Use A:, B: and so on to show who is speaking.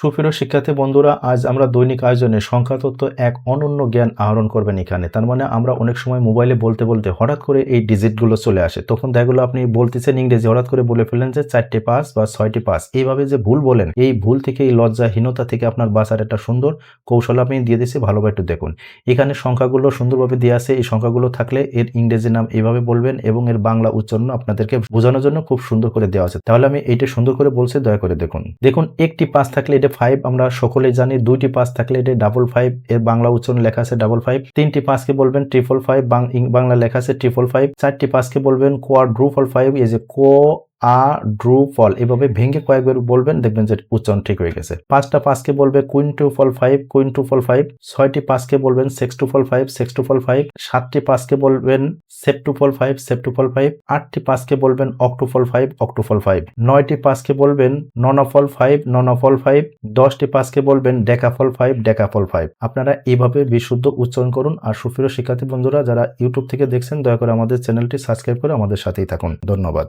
A: সুপ্রিয় শিক্ষার্থী বন্ধুরা, আজ আমরা দৈনিক আয়োজনে সংখ্যা তত্ত্ব এক অনন্য জ্ঞান আহরণ করবেন এখানে। তার মানে আমরা অনেক সময় মোবাইলে বলতে বলতে হঠাৎ করে এই ডিজিটগুলো চলে আসে। তখন দেখা গেলো আপনি বলতেছেন ইংরেজি, হঠাৎ করে বলে ফেললেন যে চারটে পাস বা ছয়টি পাস। এইভাবে যে ভুল বলেন, এই ভুল থেকে, এই লজ্জাহীনতা থেকে আপনার বাঁচার একটা সুন্দর কৌশল আমি দিয়ে দিচ্ছি ভালোভাবে একটু দেখুন। এখানে সংখ্যাগুলো সুন্দরভাবে দেওয়া আছে, এই সংখ্যাগুলো থাকলে এর ইংরেজি নাম এইভাবে বলবেন এবং এর বাংলা উচ্চারণ আপনাদেরকে বোঝানোর জন্য খুব সুন্দর করে দেওয়া আছে। তাহলে আমি এইটা সুন্দর করে বলছি, দয়া করে দেখুন। দেখুন, একটি পাস থাকলে এটা ফাইভ আমরা সকলে জানি দুইটি পাঁচ থাকলে এটা ডাবল ফাইভ এর বাংলা উচ্চারণ লেখা আছে ডাবল ফাইভ তিনটি পাঁচকে বলবেন ট্রিপল ফাইভ বাংলা লেখা আছে ট্রিপল ফাইভ চারটি পাঁচকে বলবেন কোয়াড্রুপল ফাইভ এই যে কো আ, ড্রু, ফল এভাবে ভেঙে কয়েকবার বলবেন, দেখবেন যে উচ্চারণ ঠিক হয়ে গেছে। পাঁচটা পাঁচকে বলবে queen to fall five queen to fall five, ছয়টি পাঁচকে বলবেন সেক্স টু ফল ফাইভ, সেক্স টু ফল ফাইভ, সাতটি পাঁচকে বলবেন সেপ টু ফল ফাইভ সেপ টু ফল ফাইভ, আটটি পাঁচকে বলবেন অক্টোফল ফাইভ অক্টোফল ফাইভ, নয়টি পাঁচকে বলবেন ননফল ফাইভ ননফল ফাইভ, দশটি পাঁচকে বলবেন ডেকা ফল ফাইভ, ডেকা ফল ফাইভ। আপনারা এইভাবে বিশুদ্ধ উচ্চারণ করুন। আর সুপ্রিয় শিক্ষার্থী বন্ধুরা, যারা ইউটিউব থেকে দেখছেন, দয়া করে আমাদের চ্যানেলটি সাবস্ক্রাইব করে আমাদের সাথেই থাকুন। ধন্যবাদ।